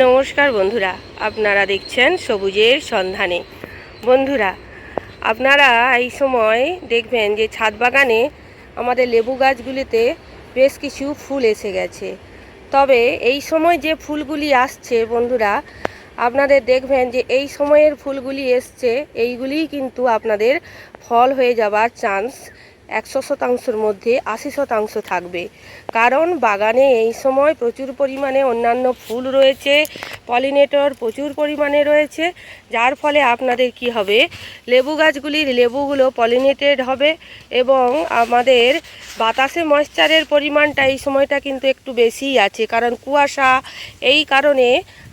নমস্কার বন্ধুরা, আপনারা দেখছেন সবুজের সন্ধানে। বন্ধুরা, আপনারা এই সময় দেখবেন যে ছাদ বাগানে আমাদের লেবু গাছগুলিতে বেশ কিছু ফুল এসে গেছে। তবে এই সময় যে ফুলগুলি আসছে বন্ধুরা, আপনাদের দেখবেন যে এই সময়ের ফুলগুলি এসছে, এইগুলিই কিন্তু আপনাদের ফল হয়ে যাবার চান্স একশো শতাংশের মধ্যে আশি শতাংশ থাকবে। কারণ বাগানে এই সময় প্রচুর পরিমাণে অন্যান্য ফুল রয়েছে, পলিনেটর প্রচুর পরিমাণে রয়েছে, যার ফলে আপনাদের কি হবে? লেবু গাছগুলির লেবুগুলো পলিনেটেড হবে এবং আমাদের বাতাসে ময়েশ্চারের পরিমাণটা এই সময়টা কিন্তু একটু বেশিই আছে। কারণ কুয়াশা, এই কারণে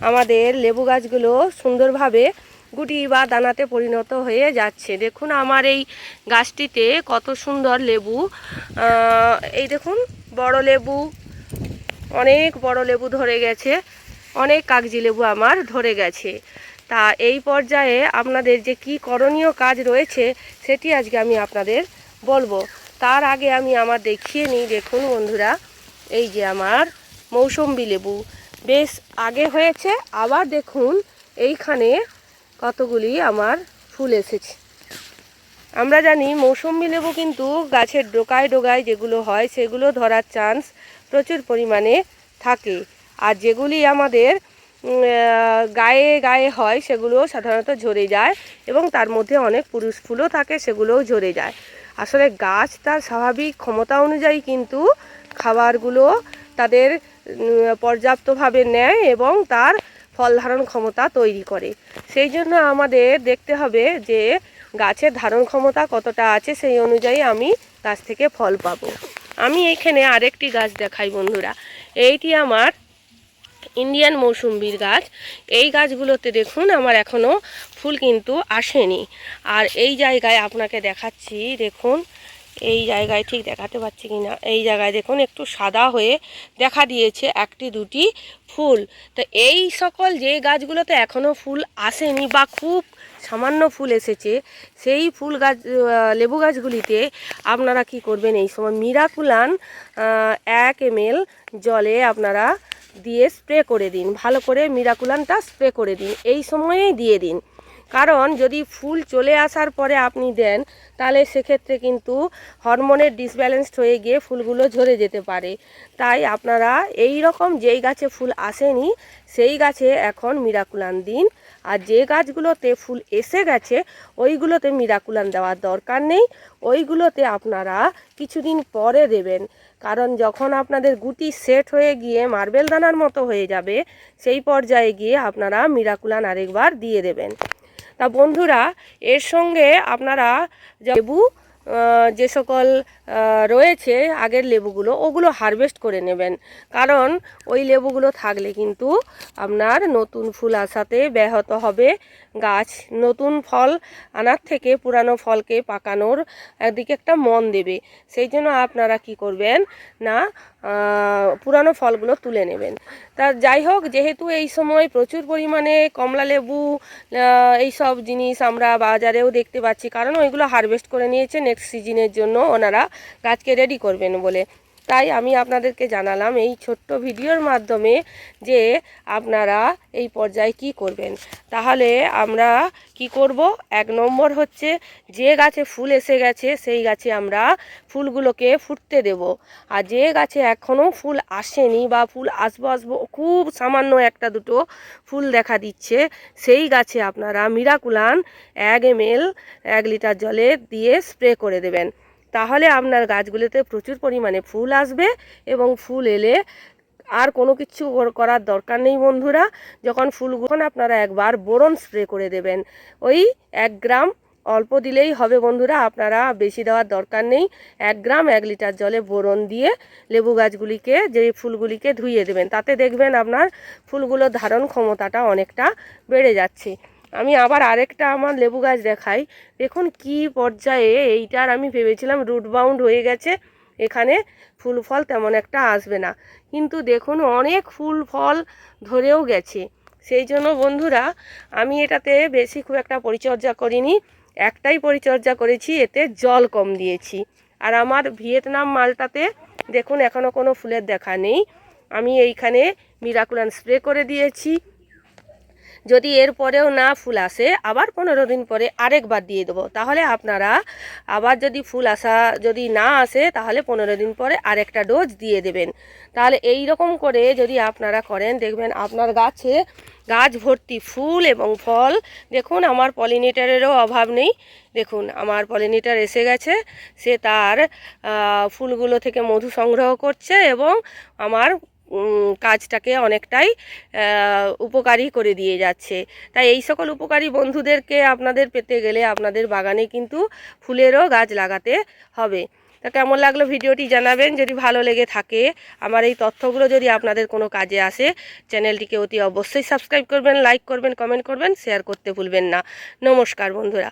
আমাদের লেবু গাছগুলো সুন্দরভাবে গুটি বা দানাতে পরিণত হয়ে যাচ্ছে। দেখুন আমার এই গাছটিতে কত সুন্দর লেবু। এই দেখুন, বড় লেবু, অনেক বড় লেবু ধরে গেছে, অনেক কাগজি লেবু আমার ধরে গেছে। তা এই পর্যায়ে আপনাদের যে কি করণীয় কাজ রয়েছে, সেটি আজকে আমি আপনাদের বলব। তার আগে আমি আমার দেখিয়ে নিই, দেখুন বন্ধুরা, এই যে আমার মৌসম্বি লেবু। বেশ আগে হয়েছে, আবার দেখুন, এইখানে কতগুলি আমার ফুল এসেছে। আমরা জানি মৌসম্বি লেবু কিন্তু গাছের ডোকায় ডোগায় যেগুলো হয় সেগুলো ধরার চান্স প্রচুর পরিমাণে থাকে। আর যেগুলি আমাদের গায়ে গায়ে হয় সেগুলো সাধারণত ঝরে যায় এবং তার মধ্যে অনেক পুরুষ ফুলও থাকে সেগুলোও ঝরে যায়। আসলে গাছ তার স্বাভাবিক ক্ষমতা অনুযায়ী কিন্তু খাবারগুলো তাদের পর্যাপ্তভাবে নেয় এবং তার ফল ধারণ ক্ষমতা তৈরি করে। সেই জন্য আমাদের দেখতে হবে যে গাছের ধারণ ক্ষমতা কতটা আছে, সেই অনুযায়ী আমি গাছ থেকে ফল পাবো। আমি এইখানে আরেকটি গাছ দেখাই বন্ধুরা। এইটি আমার ইন্ডিয়ান মৌসুম্বির গাছ। এই গাছগুলোতে দেখুন আমার এখনও ফুল কিন্তু আসেনি। আর এই জায়গায় আপনাকে দেখাচ্ছি, দেখুন এই জায়গায় ঠিক দেখাতে পাচ্ছি কি না? এই জায়গায় দেখুন, একটু সাদা হয়ে দেখা দিয়েছে একটি দুটি ফুল। তো এই সকল যে গাছগুলোতে এখনও ফুল আসেনি বা খুব সামান্য ফুল এসেছে, সেই ফুল গাছ লেবু গাছগুলিতে আপনারা কি করবেন? এই সময় মিরাকুলান এক এম জলে আপনারা দিয়ে স্প্রে করে দিন। ভালো করে মিরাকুলানটা স্প্রে করে দিন। এই সময়েই দিয়ে দিন। কারণ যদি ফুল চলে আসার পরে আপনি দেন, তাহলে সেক্ষেত্রে কিন্তু হরমোনের ডিসব্যালেন্সড হয়ে গিয়ে ফুলগুলো ঝরে যেতে পারে। তাই আপনারা এই রকম যেই গাছে ফুল আসেনি, সেই গাছে এখন মিরাকুলান দিন। আর যে গাছগুলোতে ফুল এসে গেছে, ওইগুলোতে মিরাকুলান দেওয়ার দরকার নেই। ওইগুলোতে আপনারা কিছুদিন পরে দেবেন। কারণ যখন আপনাদের গুটি সেট হয়ে গিয়ে মার্বেল দানার মতো হয়ে যাবে, সেই পর্যায়ে গিয়ে আপনারা মিরাকুলান আরেকবার দিয়ে দেবেন। তা বন্ধুরা, এর সঙ্গে আপনারা লেবু যে সকল রয়েছে আগের লেবুগুলো, ওগুলো হারভেস্ট করে নেবেন। কারণ ওই লেবুগুলো থাকলে কিন্তু আপনার নতুন ফুল আসাতে ব্যাহত হবে। গাছ নতুন ফল আনার থেকে পুরানো ফলকে পাকানোর একদিকে একটা মন দেবে। সেই জন্য আপনারা কি করবেন? না পুরানো ফলগুলো তুলে নেবেন। তা যাই হোক, যেহেতু এই সময় প্রচুর পরিমাণে কমলা লেবু এই সব জিনিস আমরা বাজারেও দেখতে পাচ্ছি। কারণ ওইগুলো হারভেস্ট করে নিয়েছে নেক্সট সিজনের জন্য ওনারা। গাছকে রেডি করবেন বলে। তাই আমি আপনাদেরকে জানালাম এই ছোট্ট ভিডিওর মাধ্যমে যে আপনারা এই পর্যায়ে কি করবেন। তাহলে আমরা কি করব? এক নম্বর হচ্ছে যে গাছে ফুল এসে গেছে, সেই গাছে আমরা ফুলগুলোকে ফুটতে দেব। আর যে গাছে এখনও ফুল আসেনি বা ফুল আসব আসব, খুব সামান্য একটা দুটো ফুল দেখা দিচ্ছে, সেই গাছে আপনারা মিরাকুলান এক এম এক লিটার জলে দিয়ে স্প্রে করে দেবেন। তাহলে আপনার গাছগুলোতে প্রচুর পরিমাণে ফুল আসবে এবং ফুল এলে আর কোনো কিছু করার দরকার নেই বন্ধুরা। যখন ফুলগুলো আপনারা একবার বোরন স্প্রে করে দেবেন। ওই এক গ্রাম অল্প দিলেই হবে বন্ধুরা, আপনারা বেশি দেওয়ার দরকার নেই। এক গ্রাম এক লিটার জলে বোরন দিয়ে লেবু গাছগুলিকে, যে ফুলগুলিকে ধুইয়ে দেবেন, তাতে দেখবেন আপনার ফুলগুলোর ধারণ ক্ষমতাটা অনেকটা বেড়ে যাচ্ছে। আমি আবার আরেকটা আমার লেবু গাছ দেখাই। দেখুন কি পর্যায়ে এইটার আমি ভেবেছিলাম রুট বাউন্ড হয়ে গেছে, এখানে ফুল ফল তেমন একটা আসবে না। কিন্তু দেখুন অনেক ফুল ফল ধরেও গেছে। সেই জন্য বন্ধুরা, আমি এটাতে বেশি খুব একটা পরিচর্যা করিনি। একটাই পরিচর্যা করেছি, এতে জল কম দিয়েছি। আর আমার ভিয়েতনাম মালটাতে দেখুন এখনও কোনো ফুলের দেখা নেই। আমি এইখানে মিরাকুলান স্প্রে করে দিয়েছি। যদি এর পরেও না ফুল আসে, আবার পনেরো দিন পরে আরেকবার দিয়ে দেবো। তাহলে আপনারা আবার যদি ফুল আসা, যদি না আসে, তাহলে পনেরো দিন পরে আরেকটা ডোজ দিয়ে দেবেন। তাহলে এই রকম করে যদি আপনারা করেন, দেখবেন আপনার গাছে গাছ ভর্তি ফুল এবং ফল। দেখুন, আমার পলিনেটারেরও অভাব নেই। দেখুন, আমার পলিনেটার এসে গেছে। সে তার ফুলগুলো থেকে মধু সংগ্রহ করছে এবং আমার কাজটাকে অনেকটাই উপকারী করে দিয়ে যাচ্ছে। তাই এই সকল উপকারী বন্ধুদেরকে আপনাদের পেতে গেলে আপনাদের বাগানে কিন্তু ফুলেরও গাছ লাগাতে হবে। তা কেমন লাগল ভিডিওটি জানাবেন। যদি ভালো লেগে থাকে, আমার এই তথ্যগুলো যদি আপনাদের কোনো কাজে আসে, চ্যানেলটিকে অতি অবশ্যই সাবস্ক্রাইব করবেন, লাইক করবেন, কমেন্ট করবেন, শেয়ার করতে ভুলবেন না। নমস্কার বন্ধুরা।